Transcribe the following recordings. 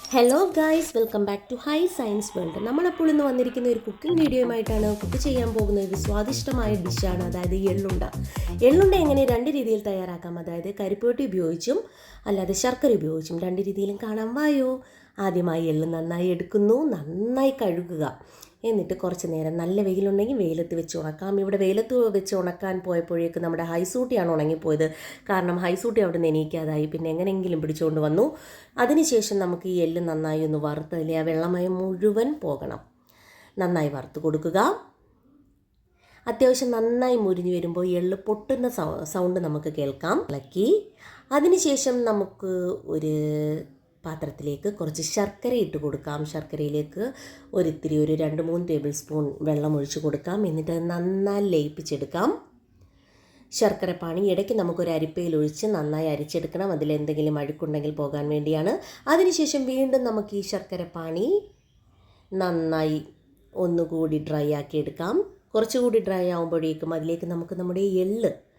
Hello guys welcome back to hi science world നമ്മളപ്പോൾ ഇന്ന് വന്നിരിക്കുന്ന ഒരു കുക്കിംഗ് വീഡിയോയുമായിട്ടാണ് കുക്ക് ചെയ്യാൻ പോകുന്ന ഒരു സ്വാദിഷ്ടമായ ഡിഷാണ് അതായത് എള്ളുണ്ട. എള്ളുണ്ട എങ്ങനെ രണ്ട് രീതിയിൽ തയ്യാറാക്കാം? അതായത് കരിപ്പൂട്ടി ഉപയോഗിച്ചും അല്ലാതെ ശർക്കര ഉപയോഗിച്ചും രണ്ട് രീതിയിലും കാണാൻ വായോ? ആദ്യമായി എള്ള് നന്നായി എടുക്കുന്നു നന്നായി കഴുകുക. എന്നിട്ട് കുറച്ച് നേരം നല്ല വെയിലുണ്ടെങ്കിൽ വെയിലത്ത് വെച്ച് ഉണക്കാം. ഇവിടെ വെയിലത്ത് വെച്ച് ഉണക്കാൻ പോയപ്പോഴേക്ക് നമ്മുടെ ഹൈസൂട്ടിയാണ് ഉണങ്ങിപ്പോയത്. കാരണം ഹൈസൂട്ടി അവിടെ നിന്ന് എണീക്കാതായി. പിന്നെ എങ്ങനെയെങ്കിലും പിടിച്ചുകൊണ്ട് വന്നു. അതിനുശേഷം നമുക്ക് ഈ എല്ല് നന്നായി ഒന്ന് വറുത്തതിലെ ആ വെള്ളമയം മുഴുവൻ പോകണം. നന്നായി വറുത്ത് കൊടുക്കുക. അത്യാവശ്യം നന്നായി മുരിഞ്ഞു വരുമ്പോൾ എള്ള് പൊട്ടുന്ന സൗണ്ട് നമുക്ക് കേൾക്കാം. ഇളക്കി. അതിനുശേഷം നമുക്ക് ഒരു പാത്രത്തിലേക്ക് കുറച്ച് ശർക്കര ഇട്ട് കൊടുക്കാം. ശർക്കരയിലേക്ക് ഒരിത്തിരി ഒരു രണ്ട് മൂന്ന് ടേബിൾ സ്പൂൺ വെള്ളം ഒഴിച്ച് കൊടുക്കാം. എന്നിട്ട് നന്നായി ലയിപ്പിച്ചെടുക്കാം. ശർക്കര പാണി ഇടയ്ക്ക് നമുക്കൊരു അരിപ്പയിൽ ഒഴിച്ച് നന്നായി അരിച്ചെടുക്കണം. അതിൽ എന്തെങ്കിലും അഴുക്കുണ്ടെങ്കിൽ പോകാൻ വേണ്ടിയാണ്. അതിനുശേഷം വീണ്ടും നമുക്ക് ഈ ശർക്കര പാണി നന്നായി ഒന്നുകൂടി ഡ്രൈ ആക്കി എടുക്കാം. കുറച്ചുകൂടി ഡ്രൈ ആകുമ്പോഴേക്കും അതിലേക്ക് നമുക്ക് നമ്മുടെ എള്ള്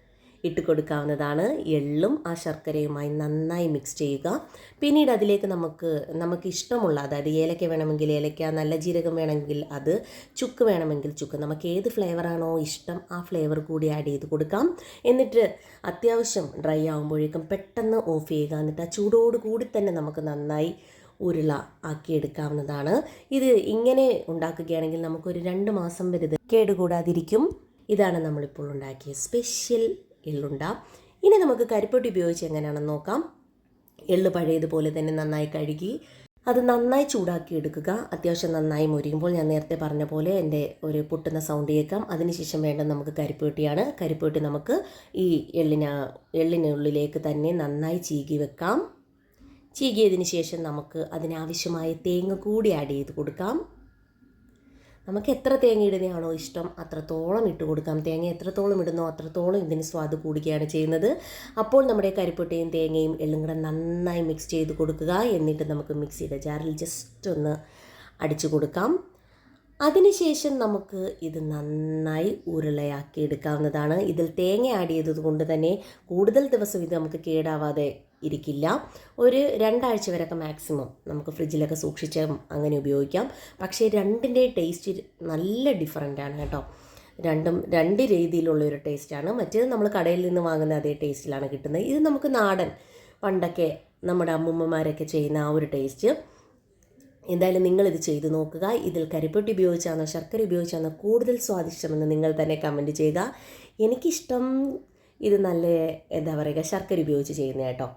ഇട്ട് കൊടുക്കാവുന്നതാണ് എള്ളും ആ ശർക്കരയുമായി നന്നായി മിക്സ് ചെയ്യുക. പിന്നീട് അതിലേക്ക് നമുക്ക് നമുക്ക് ഇഷ്ടമുള്ള അതായത് ഏലക്ക വേണമെങ്കിൽ ഏലക്ക നല്ല ജീരകം വേണമെങ്കിൽ അത് ചുക്ക് വേണമെങ്കിൽ ചുക്ക് നമുക്ക് ഏത് ഫ്ലേവറാണോ ഇഷ്ടം ആ ഫ്ലേവർ കൂടി ആഡ് ചെയ്ത് കൊടുക്കാം. എന്നിട്ട് അത്യാവശ്യം ഡ്രൈ ആകുമ്പോഴേക്കും പെട്ടെന്ന് ഓഫ് ചെയ്യുക. എന്നിട്ട് ആ ചൂടോട് കൂടി തന്നെ നമുക്ക് നന്നായി ഉരുള ആക്കിയെടുക്കാവുന്നതാണ് ഇത് ഇങ്ങനെ ഉണ്ടാക്കുകയാണെങ്കിൽ നമുക്കൊരു രണ്ട് മാസം വരെ കേടുകൂടാതിരിക്കും. ഇതാണ് നമ്മളിപ്പോൾ ഉണ്ടാക്കിയ സ്പെഷ്യൽ എള്ളുണ്ട ഇനി നമുക്ക് കരിപ്പൊട്ടി ഉപയോഗിച്ച് എങ്ങനെയാണെന്ന് നോക്കാം. എള്ള് പഴയതുപോലെ തന്നെ നന്നായി കഴുകി അത് നന്നായി ചൂടാക്കി എടുക്കുക. അത്യാവശ്യം നന്നായി മുരിയുമ്പോൾ ഞാൻ നേരത്തെ പറഞ്ഞ പോലെ എന്റെ ഒരു പൊട്ടുന്ന സൗണ്ട് കേൾക്കാം. അതിനുശേഷം വേണ്ട നമുക്ക് കരിപ്പൊട്ടിയാണ്. കരിപ്പൊട്ടി നമുക്ക് ഈ എള്ളിന എള്ളിനുള്ളിലേക്ക് തന്നെ നന്നായി ചീകി വെക്കാം. ചീകിയതിന് ശേഷം നമുക്ക് അതിനാവശ്യമായ തേങ്ങ കൂടി ആഡ് ചെയ്ത് കൊടുക്കാം. നമുക്ക് എത്ര തേങ്ങ ഇടുന്നതാണോ ഇഷ്ടം അത്രത്തോളം ഇട്ട് കൊടുക്കാം. തേങ്ങ എത്രത്തോളം ഇടുന്നോ അത്രത്തോളം ഇതിന് സ്വാദ് കൂടുകയാണ് ചെയ്യുന്നത്. അപ്പോൾ നമ്മുടെ കരിപ്പൊട്ടയും തേങ്ങയും എള്ളും കൂടെ നന്നായി മിക്സ് ചെയ്ത് കൊടുക്കുക. എന്നിട്ട് നമുക്ക് മിക്സിയുടെ ജാറിൽ ജസ്റ്റ് ഒന്ന് അടിച്ചു കൊടുക്കാം. അതിനുശേഷം നമുക്ക് ഇത് നന്നായി ഉരുളയാക്കി എടുക്കാവുന്നതാണ്. ഇതിൽ തേങ്ങ ആഡ് ചെയ്തത് കൊണ്ട് തന്നെ കൂടുതൽ ദിവസം ഇത് നമുക്ക് കേടാവാതെ ഇരിക്കില്ല. ഒരു രണ്ടാഴ്ച വരെയൊക്കെ മാക്സിമം നമുക്ക് ഫ്രിഡ്ജിലൊക്കെ സൂക്ഷിച്ച് അങ്ങനെ ഉപയോഗിക്കാം. പക്ഷേ രണ്ടിന്റെ ടേസ്റ്റ് നല്ല ഡിഫറന്റ് കേട്ടോ. രണ്ടും രണ്ട് രീതിയിലുള്ള ഒരു ടേസ്റ്റാണ് മറ്റേത് നമ്മൾ കടയിൽ നിന്ന് വാങ്ങുന്ന അതേ ടേസ്റ്റിലാണ് കിട്ടുന്നത്. ഇത് നമുക്ക് നാടൻ പണ്ടൊക്കെ നമ്മുടെ അമ്മൂമ്മമാരൊക്കെ ചെയ്യുന്ന ആ ഒരു ടേസ്റ്റ് എന്തായാലും നിങ്ങളിത് ചെയ്തു നോക്കുക. ഇതിൽ കരിപ്പൊട്ടി ഉപയോഗിച്ചാണോ ശർക്കര ഉപയോഗിച്ചാണോ കൂടുതൽ സ്വാദിഷ്ടമെന്ന് നിങ്ങൾ തന്നെ കമന്റ് ചെയ്യുക എനിക്കിഷ്ടം ഇത് നല്ല എന്താ പറയുക ശർക്കര ഉപയോഗിച്ച് ചെയ്യുന്ന കേട്ടോ.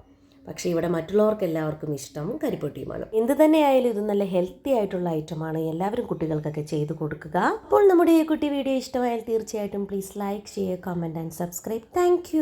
പക്ഷേ ഇവിടെ മറ്റുള്ളവർക്ക് എല്ലാവർക്കും ഇഷ്ടം കരിപ്പൊട്ടിയുമാണ്. എന്ത് തന്നെയായാലും ഇത് നല്ല ഹെൽത്തി ആയിട്ടുള്ള ഐറ്റമാണ് എല്ലാവരും കുട്ടികൾക്കൊക്കെ ചെയ്ത് കൊടുക്കുക. അപ്പോൾ നമ്മുടെ ഈ കുട്ടി വീഡിയോ ഇഷ്ടമായാൽ തീർച്ചയായിട്ടും പ്ലീസ് ലൈക്ക് ചെയ്യുക കമന്റ് ആൻഡ് സബ്സ്ക്രൈബ് താങ്ക്